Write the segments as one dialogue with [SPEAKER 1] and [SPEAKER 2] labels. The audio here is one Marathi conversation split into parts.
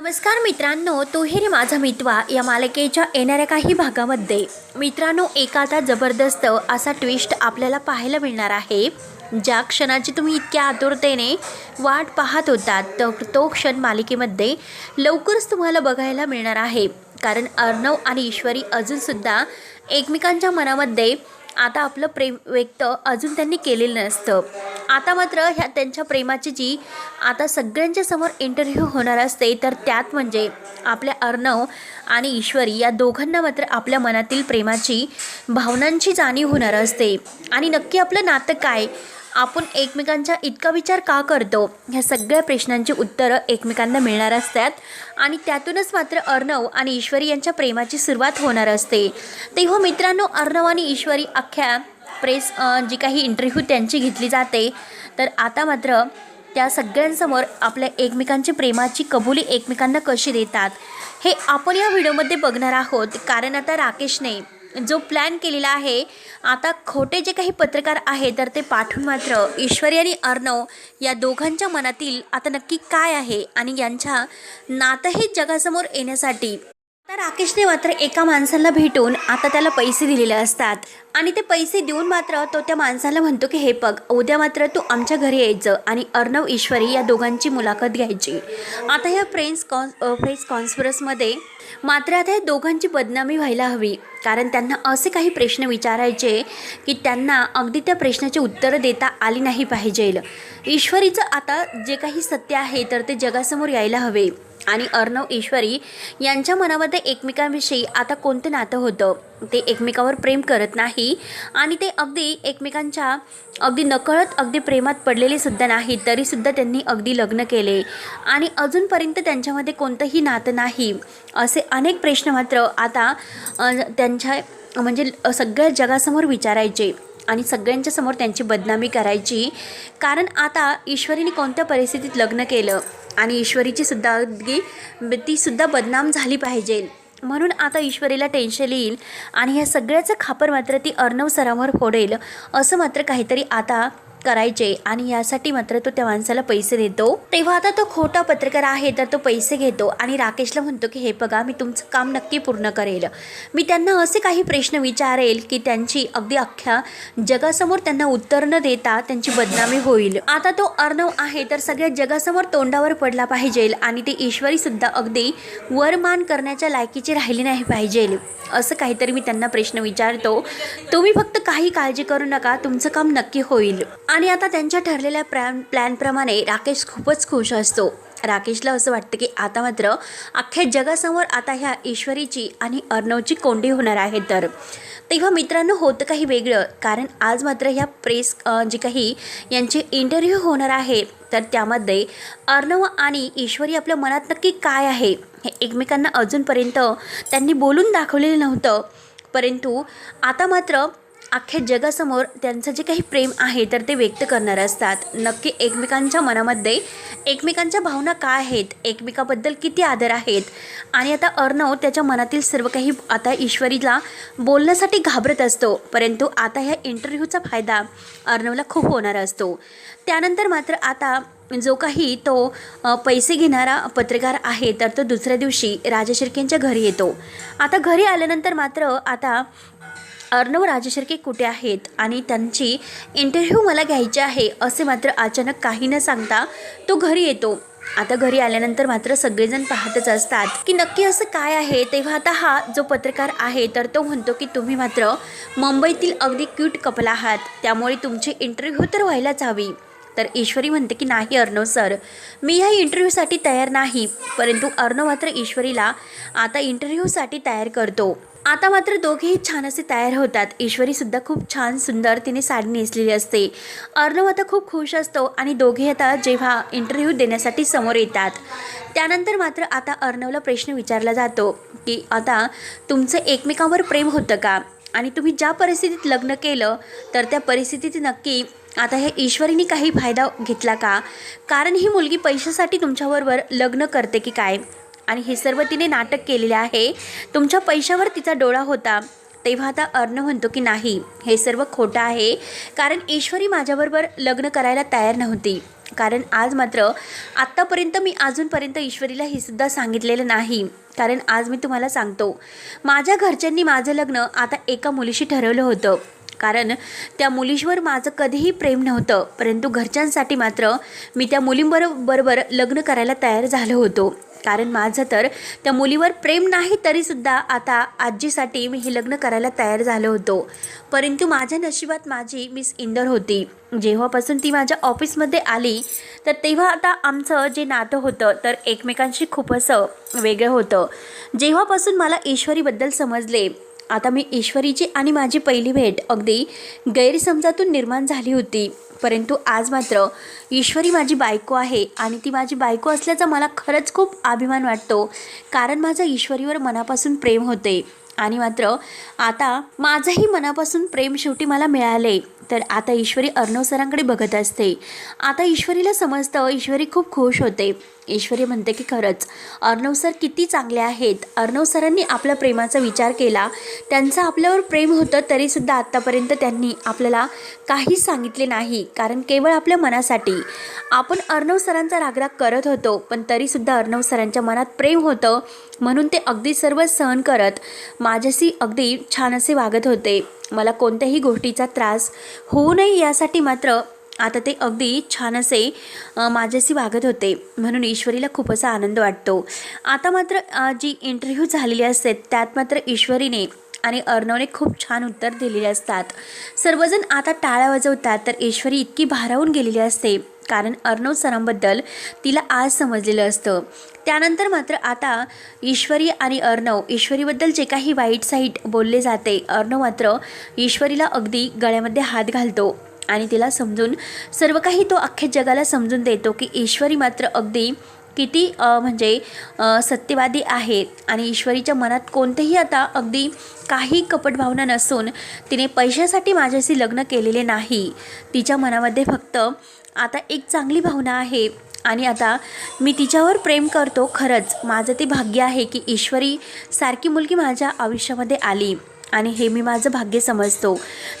[SPEAKER 1] नमस्कार मित्रांनो तो हे रे माझा मितवा. या मालिकेच्या येणाऱ्या काही भागामध्ये मित्रांनो एखादा जबरदस्त असा ट्विस्ट आपल्याला पाहायला मिळणार आहे. ज्या क्षणाची तुम्ही इतक्या आतुरतेने वाट पाहत होतात तर तो क्षण मालिकेमध्ये लवकरच तुम्हाला बघायला मिळणार आहे. कारण अर्णव आणि ईश्वरी अजूनसुद्धा एकमेकांच्या मनामध्ये आता आपलं प्रेम व्यक्त अजून त्यांनी केलेलं नसतं. आता मात्र ह्या त्यांच्या प्रेमाची जी आता सगळ्यांच्या समोर इंटरव्ह्यू होणार असते तर त्यात म्हणजे आपल्या अर्णव आणि ईश्वरी या दोघांना मात्र आपल्या मनातील प्रेमाची भावनांची जाणीव होणार असते. आणि नक्की आपलं नातं काय? आपण एकमेकांचा इतका विचार का करतो? ह्या सगळ्या प्रश्नांची उत्तरं एकमेकांना मिळणार असतात. आणि त्यातूनच मात्र अर्णव आणि ईश्वरी यांच्या प्रेमाची सुरुवात होणार असते. तेव्हा मित्रांनो अर्णव आणि ईश्वरी अख्ख्या प्रेस जी काही इंटरव्ह्यू त्यांची घेतली जाते तर आता मात्र त्या सगळ्यांसमोर आपल्या एकमेकांची प्रेमाची कबुली एकमेकांना कशी देतात हे आपण या व्हिडिओमध्ये बघणार आहोत. कारण आता राकेशने जो प्लॅन केलेला आहे आता खोटे जे काही पत्रकार आहे तर ते पाठवून मात्र ईश्वरी आणि अर्णव या दोघांच्या मनातील आता नक्की काय आहे आणि यांच्या नातंही जगासमोर येण्यासाठी तर राकेशने मात्र एका माणसाला भेटून आता त्याला पैसे दिलेले असतात. आणि ते पैसे देऊन मात्र तो त्या माणसाला म्हणतो की हे बघ उद्या मात्र तू आमच्या घरी यायचं आणि अर्णव ईश्वरी या दोघांची मुलाखत घ्यायची. आता ह्या फ्रेंड्स कॉन्स फ्रेंड्स कॉन्फरन्समध्ये मात्र आता या दोघांची बदनामी व्हायला हवी. कारण त्यांना असे काही प्रश्न विचारायचे की त्यांना अगदी त्या प्रश्नाची उत्तरं देता आली नाही पाहिजे. ईश्वरीचं आता जे काही सत्य आहे तर ते जगासमोर यायला हवे. आणि अर्णव ईश्वरी यांच्या मनामध्ये एकमेकांविषयी आता कोणतं नातं होतं? ते एकमेकावर प्रेम करत नाही आणि ते अगदी एकमेकांच्या अगदी नकळत अगदी प्रेमात पडलेले सुद्धा नाही तरीसुद्धा त्यांनी अगदी लग्न केले. आणि अजूनपर्यंत त्यांच्यामध्ये कोणतंही नातं नाही असे अनेक प्रश्न मात्र आता त्यांच्या म्हणजे सगळ्या जगासमोर विचारायचे आणि सगळ्यांच्या समोर त्यांची बदनामी करायची. कारण आता ईश्वरीने कोणत्या परिस्थितीत लग्न केलं? आणि ईश्वरीची सुद्धा अगदी ती सुद्धा बदनाम झाली पाहिजे. म्हणून आता ईश्वरीला टेन्शन येईल आणि ह्या सगळ्याचं खापर मात्र ती अर्णव सरावर फोडेल असं मात्र काहीतरी आता करायचे आणि यासाठी मात्र तो त्या माणसाला पैसे देतो. तेव्हा आता तो खोटा पत्रकार आहे तर तो पैसे घेतो आणि राकेशला म्हणतो की हे बघा मी तुमचं काम नक्की पूर्ण करेल. मी त्यांना असे काही प्रश्न विचारेल की त्यांची अगदी अख्ख्या जगासमोर त्यांना उत्तर न देता त्यांची बदनामी होईल. आता तो अर्णव आहे तर सगळ्या जगासमोर तोंडावर पडला पाहिजे आणि ते ईश्वरी सुद्धा अगदी वरमान करण्याच्या लायकीची राहिली नाही पाहिजे. असं काहीतरी मी त्यांना प्रश्न विचारतो. तुम्ही फक्त काही काळजी करू नका तुमचं काम नक्की होईल. आणि आता त्यांच्या ठरलेल्या प्लॅन प्लॅनप्रमाणे राकेश खूपच खुश असतो. राकेशला असं वाटतं की आता मात्र अख्ख्या जगासमोर आता ह्या ईश्वरीची आणि अर्णवची कोंडी होणार आहे तर. तेव्हा मित्रांनो होतं काही वेगळं. कारण आज मात्र ह्या प्रेस जे जी काही यांचे इंटरव्ह्यू होणार आहे तर त्यामध्ये अर्णव आणि ईश्वरी आपल्या मनात नक्की काय आहे हे एकमेकांना अजूनपर्यंत त्यांनी बोलून दाखवलेलं नव्हतं. परंतु आता मात्र अख्ख्या जगासमोर त्यांचं जे काही प्रेम आहे तर ते व्यक्त करणार असतात. नक्की एकमेकांच्या मनामध्ये एकमेकांच्या भावना काय आहेत? एकमेकाबद्दल किती आदर आहेत? आणि आता अर्णव त्याच्या मनातील सर्व काही आता ईश्वरीला बोलण्यासाठी घाबरत असतो परंतु आता ह्या इंटरव्ह्यूचा फायदा अर्णवला खूप होणार असतो. त्यानंतर मात्र आता जो काही तो पैसे घेणारा पत्रकार आहे तर तो दुसऱ्या दिवशी राजा शिर्केंच्या घरी येतो. आता घरी आल्यानंतर मात्र आता अर्णव राजशिर्के कुठे आहेत आणि त्यांची इंटरव्ह्यू मला घ्यायची आहे असे मात्र अचानक काही न सांगता तो घरी येतो. आता घरी आल्यानंतर मात्र सगळेजण पाहतच असतात की नक्की असं काय आहे? तेव्हा आता हा जो पत्रकार आहे तर तो म्हणतो की तुम्ही मात्र मुंबईतील अगदी क्यूट कपल आहात. त्यामुळे तुमची इंटरव्ह्यू तर व्हायलाच हवी. तर ईश्वरी म्हणते की नाही अर्णव सर मी ह्या इंटरव्ह्यूसाठी तयार नाही. परंतु अर्णव मात्र ईश्वरीला आता इंटरव्ह्यूसाठी तयार करतो. आता मात्र दोघेही छान असे तयार होतात. ईश्वरीसुद्धा खूप छान सुंदर तिने साडी नेसलेली असते. अर्णव आता खूप खुश असतो आणि दोघे आता जेव्हा इंटरव्ह्यू देण्यासाठी समोर येतात. त्यानंतर मात्र आता अर्णवला प्रश्न विचारला जातो की आता तुमचं एकमेकांवर प्रेम होतं का? आणि तुम्ही ज्या परिस्थितीत लग्न केलं तर त्या परिस्थितीत नक्की आता हे ईश्वरीने काही फायदा घेतला का? कारण ही मुलगी पैशासाठी तुमच्याबरोबर लग्न करते की काय? आणि हे सर्व तिने नाटक केलेले आहे. तुमच्या पैशावर तिचा डोळा होता. तेव्हा आता अर्ण म्हणतो की नाही हे सर्व खोटं आहे. कारण ईश्वरी माझ्याबरोबर लग्न करायला तयार नव्हती. कारण आज मात्र आत्तापर्यंत मी अजूनपर्यंत ईश्वरीला हे सुद्धा सांगितलेलं नाही. कारण आज मी तुम्हाला सांगतो माझ्या घरच्यांनी माझं लग्न आता एका मुलीशी ठरवलं होतं. कारण त्या मुलीवर माझं कधीही प्रेम नव्हतं परंतु घरच्यांसाठी मात्र मी त्या मुलींबरोबर लग्न करायला तयार झालो होतो. कारण माझं तर त्या मुलीवर प्रेम नाही तरीसुद्धा आता आजीसाठी मी हे लग्न करायला तयार झालो होतो. परंतु माझ्या नशिबात माझी मिस इंदर होती. जेव्हापासून ती माझ्या ऑफिसमध्ये आली तर तेव्हा आता आमचं जे नातं होतं तर एकमेकांशी खूप असं वेगळं होतं. जेव्हापासून मला ईश्वरीबद्दल समजले आता मी ईश्वरीची आणि माझी पहिली भेट अगदी गैरसमजातून निर्माण झाली होती. परंतु आज मात्र ईश्वरी माझी बायको आहे आणि ती माझी बायको असल्याचा मला खरंच खूप अभिमान वाटतो. कारण माझं ईश्वरीवर मनापासून प्रेम होते. आणि मात्र आता माझंही मनापासून प्रेम शेवटी मला मिळाले. तर आता ईश्वरी अर्णव सरांकडे बघत असते. आता ईश्वरीला समजतं ईश्वरी खूप खुश होते. ईश्वरी म्हणते की खरंच अर्णव सर किती चांगले आहेत. अर्णव सरांनी आपल्या प्रेमाचा विचार केला. त्यांचं आपल्यावर प्रेम होतं तरीसुद्धा आत्तापर्यंत त्यांनी आपल्याला काहीच सांगितले नाही कारण केवळ आपल्या मनासाठी. आपण अर्णव सरांचा रागराग करत होतो पण तरीसुद्धा अर्णव सरांच्या मनात प्रेम होतं म्हणून ते अगदी सर्व सहन करत माझ्याशी अगदी छान असे वागत होते. मला कोणत्याही गोष्टीचा त्रास होऊ नये यासाठी मात्र आता ते अगदी छान असे माझ्याशी वागत होते. म्हणून ईश्वरीला खूप असा आनंद वाटतो. आता मात्र जी इंटरव्ह्यू झालेली असते त्यात मात्र ईश्वरीने आणि अर्णवने खूप छान उत्तर दिलेले असतात. सर्वजण आता टाळ्या वाजवतात तर ईश्वरी इतकी भारावून गेलेली असते. कारण अर्णव सरांबद्दल तिला आज समजलेलं असतं. त्यानंतर मात्र आता ईश्वरी आणि अर्णव ईश्वरीबद्दल जे काही वाईट साईट बोलले जाते अर्णव मात्र ईश्वरीला अगदी गळ्यामध्ये हात घालतो. आणि तिला समजून सर्व काही तो अख्ख्या जगाला समजून देतो की ईश्वरी मात्र अगदी किती म्हणजे सत्यवादी आहे. आणि ईश्वरीच्या मनात कोणतेही आता अगदी काही कपट भावना नसून तिने पैशासाठी माझ्याशी लग्न केलेले नाही. तिच्या मनामध्ये फक्त आता एक चांगली भावना आहे. आणि आता मी तिच्यावर प्रेम करतो खरंच. माझं ते भाग्य आहे की ईश्वरी सारखी मुलगी माझ्या आयुष्यामध्ये आली. आणि हे मी माझं भाग्य समजतो.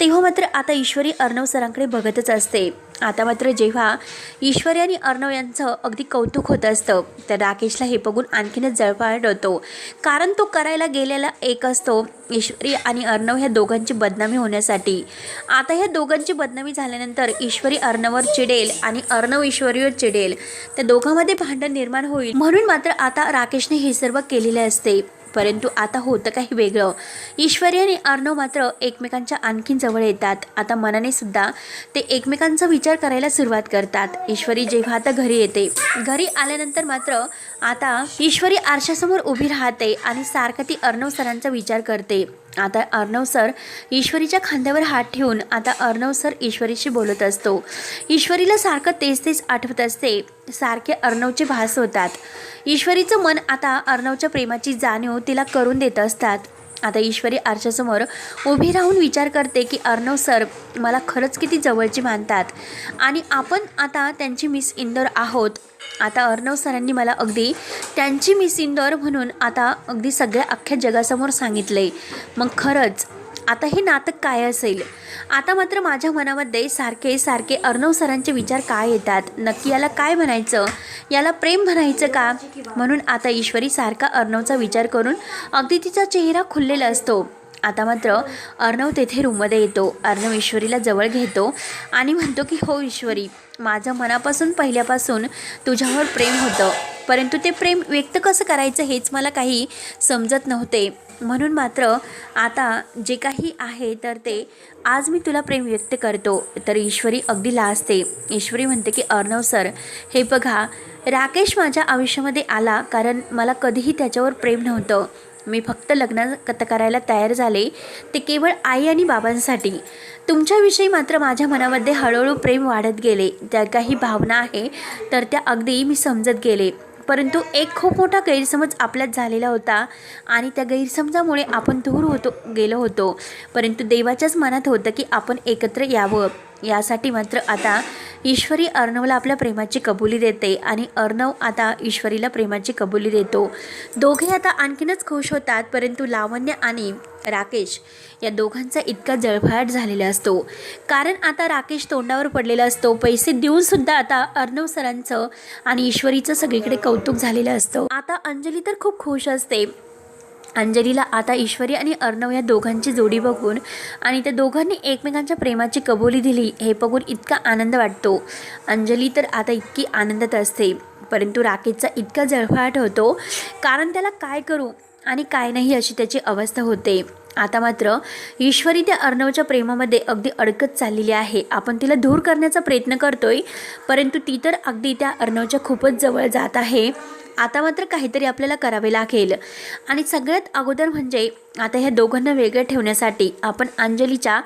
[SPEAKER 1] तेव्हा मात्र आता ईश्वरी अर्णव सरांकडे बघतच असते. आता मात्र जेव्हा ईश्वरी आणि अर्णव यांचं अगदी कौतुक होत असतं तर राकेशला हे बघून आणखीनच जळपाळ होतो. कारण तो करायला गेलेला एक असतो ईश्वरी आणि अर्णव ह्या दोघांची बदनामी होण्यासाठी. आता ह्या दोघांची बदनामी झाल्यानंतर ईश्वरी अर्णववर चिडेल आणि अर्णव ईश्वरीवर चिडेल. त्या दोघांमध्ये भांडण निर्माण होईल. म्हणून मात्र आता राकेशने हे सर्व केलेले असते. परंतु आता होतं काही वेगळं. ईश्वरी आणि अर्णव मात्र एकमेकांच्या आणखीन जवळ येतात. आता मनाने सुद्धा ते एकमेकांचा विचार करायला सुरुवात करतात. ईश्वरी जेव्हा आता घरी येते घरी आल्यानंतर मात्र आता ईश्वरी आरशासमोर उभी राहते आणि सारखं ती अर्णव सरांचा विचार करते. आता अर्णव सर ईश्वरीच्या खांद्यावर हात ठेवून आता अर्णव सर ईश्वरीशी बोलत असतो. ईश्वरीला सारखं तेच तेच आठवत असते. सारखे अर्णवचे भास होतात. ईश्वरीचं मन आता अर्णवच्या प्रेमाची जाणीव तिला करून देत असतात. आता ईश्वरी आरशासमोर उभी राहून विचार करते की अर्णव सर मला खरंच किती जवळची मानतात. आणि आपण आता त्यांची मिस इंदोर आहोत. आता अर्णव सरांनी मला अगदी त्यांची मिस इंदोर म्हणून आता अगदी सगळ्या अख्ख्या जगासमोर सांगितले. मग खरंच आता हे नाटक काय असेल? आता मात्र माझ्या मनामध्ये सारखे सारखे अर्णव सरांचे विचार काय येतात? नक्की याला काय म्हणायचं? याला प्रेम म्हणायचं का? म्हणून आता ईश्वरी सारखा अर्णवचा विचार करून अगदी तिचा चेहरा खुललेला असतो. आता मात्र अर्णव तेथे रूममध्ये येतो. अर्णव ईश्वरीला जवळ घेतो आणि म्हणतो की हो ईश्वरी माझं मनापासून पहिल्यापासून तुझ्यावर प्रेम होतं. परंतु ते प्रेम व्यक्त कसं करायचं हेच मला काही समजत नव्हते. म्हणून मात्र आता जे काही आहे तर ते आज मी तुला प्रेम व्यक्त करतो. तर ईश्वरी अगदी लाजते. ईश्वरी म्हणते की अर्णव सर हे बघा राकेश माझ्या आयुष्यामध्ये आला कारण मला कधीही त्याच्यावर प्रेम नव्हतं. मी फक्त लग्न करायला तयार झाले. ते केवळ आई आणि बाबांसाठी. तुमच्याविषयी मात्र माझ्या मनामध्ये हळूहळू प्रेम वाढत गेले. त्या काही भावना आहे तर त्या अगदी मी समजत गेले. परंतु एक खूप मोठा गैरसमज आपल्यात झालेला होता आणि त्या गैरसमजामुळे आपण दूर होतो गेलो होतो. परंतु देवाच्याच मनात होतं की आपण एकत्र यावं. यासाठी मात्र आता ईश्वरी अर्णवला आपल्या प्रेमाची कबुली देते आणि अर्णव आता ईश्वरीला प्रेमाची कबुली देतो. दोघे आता आणखीनच खुश होतात परंतु लावण्य आणि राकेश या दोघांचा इतका जळफळाट झालेला असतो. कारण आता राकेश तोंडावर पडलेला असतो. पैसे देऊनसुद्धा आता अर्णव सरांचं आणि ईश्वरीचं सगळीकडे कौतुक झालेलं असतं. आता अंजली तर खूप खुश असते. अंजलीला आता ईश्वरी आणि अर्णव या दोघांची जोडी बघून आणि त्या दोघांनी एकमेकांच्या प्रेमाची कबुली दिली हे बघून इतका आनंद वाटतो. अंजली तर आता इतकी आनंदात असते. परंतु राकेशचा इतका जळफळाट होतो. कारण त्याला काय करू? आणि काय नाही अशी त्याची अवस्था होते. आता मात्र ईश्वरी त्या अर्णवच्या प्रेमामध्ये अगदी अडकत चाललेली आहे. आपण तिला दूर करण्याचा प्रयत्न करतोय परंतु ती तर अगदी त्या अर्णवच्या खूपच जवळ जात आहे. आता मात्र काहीतरी आपल्याला करावे लागेल. आणि सगळ्यात अगोदर म्हणजे आता ह्या दोघांना वेगळं ठेवण्यासाठी आपण अंजलीच्या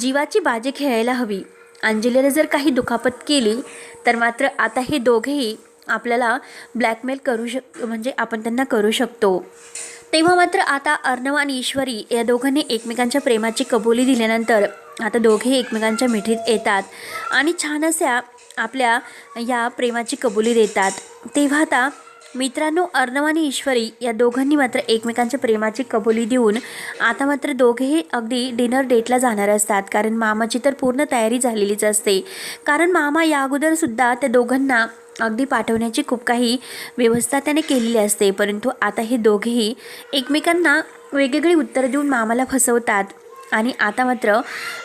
[SPEAKER 1] जीवाची बाजी खेळायला हवी. अंजलीला जर काही दुखापत केली तर मात्र आता हे दोघेही आपल्याला ब्लॅकमेल करू शक म्हणजे आपण त्यांना करू शकतो. तेव्हा मात्र आता अर्णव आणि ईश्वरी या दोघांनी एकमेकांच्या प्रेमाची कबुली दिल्यानंतर आता दोघे एकमेकांच्या मिठीत येतात आणि छान अशा आपल्या या प्रेमाची कबुली देतात. तेव्हा आता मित्रांनो अर्णव आणि ईश्वरी या दोघांनी मात्र एकमेकांच्या प्रेमाची कबुली देऊन आता मात्र दोघेही अगदी डिनर डेटला जाणार असतात. कारण मामाची तर पूर्ण तयारी झालेलीच असते. कारण मामा या अगोदरसुद्धा त्या दोघांना अगदी पाठवण्याची खूप काही व्यवस्था त्याने केलेली असते. परंतु आता हे दोघेही एकमेकांना वेगवेगळी उत्तरं देऊन मामाला फसवतात. आणि आता मात्र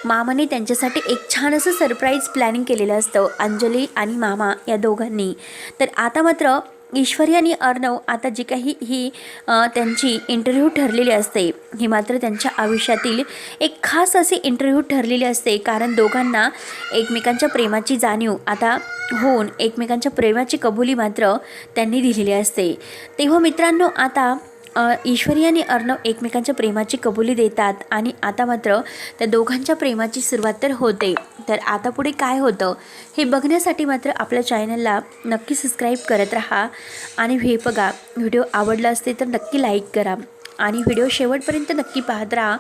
[SPEAKER 1] मामाने त्यांच्यासाठी एक छान असं सरप्राईज प्लॅनिंग केलेलं असतं अंजली आणि मामा या दोघांनी. तर आता मात्र ईश्वरी आणि अर्णव आता जी काही ही त्यांची इंटरव्ह्यू ठरलेली असते ही मात्र त्यांच्या आयुष्यातील एक खास असे इंटरव्ह्यू ठरलेली असते. कारण दोघांना एकमेकांच्या प्रेमाची जाणीव आता होऊन एकमेकांच्या प्रेमाची कबुली मात्र त्यांनी दिलेली असते. तेव्हा मित्रांनो आता ईश्वरी आणि अर्णव एकमेकांच्या प्रेमाची कबुली देतात आणि आता मात्र त्या दोघांच्या प्रेमाची सुरुवात तर होते. तर आता पुढे काय होतं? हे बघण्यासाठी मात्र आपल्या चॅनलला नक्की सबस्क्राईब करत राहा. आणि हे बघा व्हिडिओ आवडला असते तर नक्की लाईक करा. आणि व्हिडिओ शेवटपर्यंत नक्की पाहत राहा.